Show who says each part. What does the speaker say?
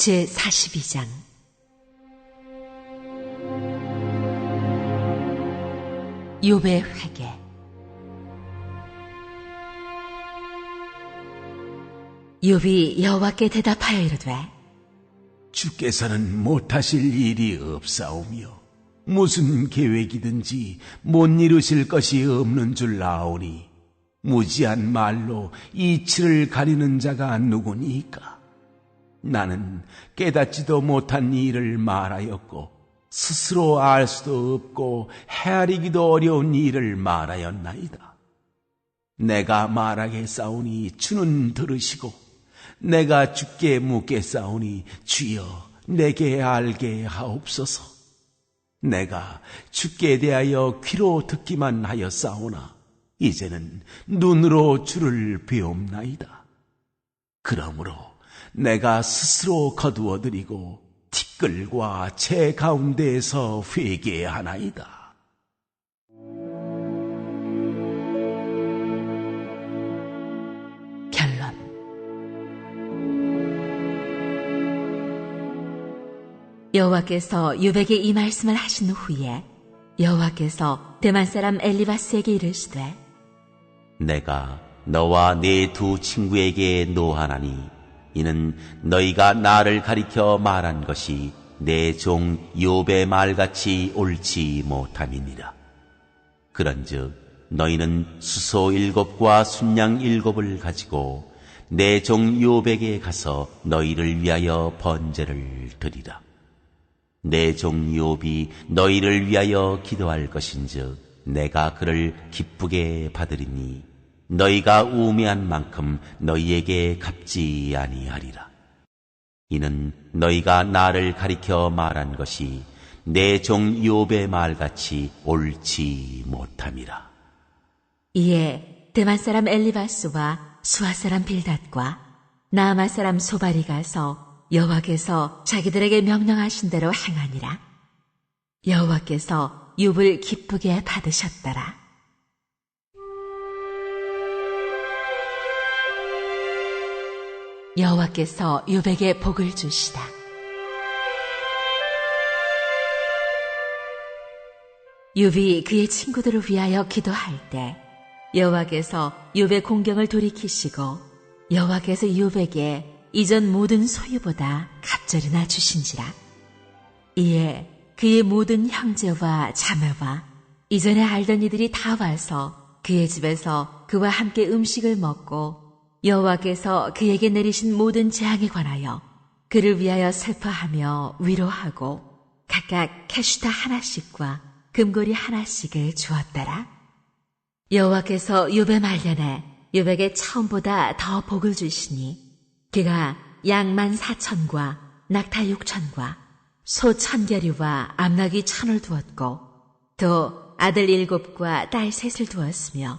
Speaker 1: 제 42장. 욥의 회개. 욥이 여호와께 대답하여 이르되
Speaker 2: 주께서는 못하실 일이 없사오며 무슨 계획이든지 못 이루실 것이 없는 줄 아오니 무지한 말로 이치를 가리는 자가 누구니까 나는 깨닫지도 못한 일을 말하였고 스스로 알 수도 없고 헤아리기도 어려운 일을 말하였나이다. 내가 말하게 싸우니 주는 들으시고 내가 주께 묻게 싸우니 주여 내게 알게 하옵소서. 내가 주께 대하여 귀로 듣기만 하여 싸우나 이제는 눈으로 주를 배옵나이다. 그러므로 내가 스스로 거두어드리고 티끌과 제 가운데에서 회개하나이다.
Speaker 1: 결론 여호와께서 욥에게 이 말씀을 하신 후에 여호와께서 대만 사람 엘리바스에게 이르시되
Speaker 3: 내가 너와 네 두 친구에게 노하나니 이는 너희가 나를 가리켜 말한 것이 내종 욥의 말같이 옳지 못함이니라. 그런즉 너희는 수소 일곱과 순양 일곱을 가지고 내종 욥에게 가서 너희를 위하여 번제를 드리라. 내종 욥이 너희를 위하여 기도할 것인즉 내가 그를 기쁘게 받으리니 너희가 우매한 만큼 너희에게 갚지 아니하리라. 이는 너희가 나를 가리켜 말한 것이 내종 욥의 말같이 옳지 못함이라.
Speaker 1: 이에 대만 사람 엘리바스와 수아 사람 빌닷과 나아마 사람 소발이 가서 여호와께서 자기들에게 명령하신 대로 행하니라. 여호와께서 욥을 기쁘게 받으셨더라. 여호와께서 욥에게 복을 주시다. 욥이 그의 친구들을 위하여 기도할 때 여호와께서 욥의 공경을 돌이키시고 여호와께서 욥에게 이전 모든 소유보다 갑절이나 주신지라. 이에 그의 모든 형제와 자매와 이전에 알던 이들이 다 와서 그의 집에서 그와 함께 음식을 먹고 여호와께서 그에게 내리신 모든 재앙에 관하여 그를 위하여 슬퍼하며 위로하고 각각 캐슈타 하나씩과 금고리 하나씩을 주었더라. 여호와께서 욥의 말년에 욥에게 처음보다 더 복을 주시니 그가 양만 사천과 낙타 육천과 소 천결이와 암나귀 천을 두었고 또 아들 일곱과 딸 셋을 두었으며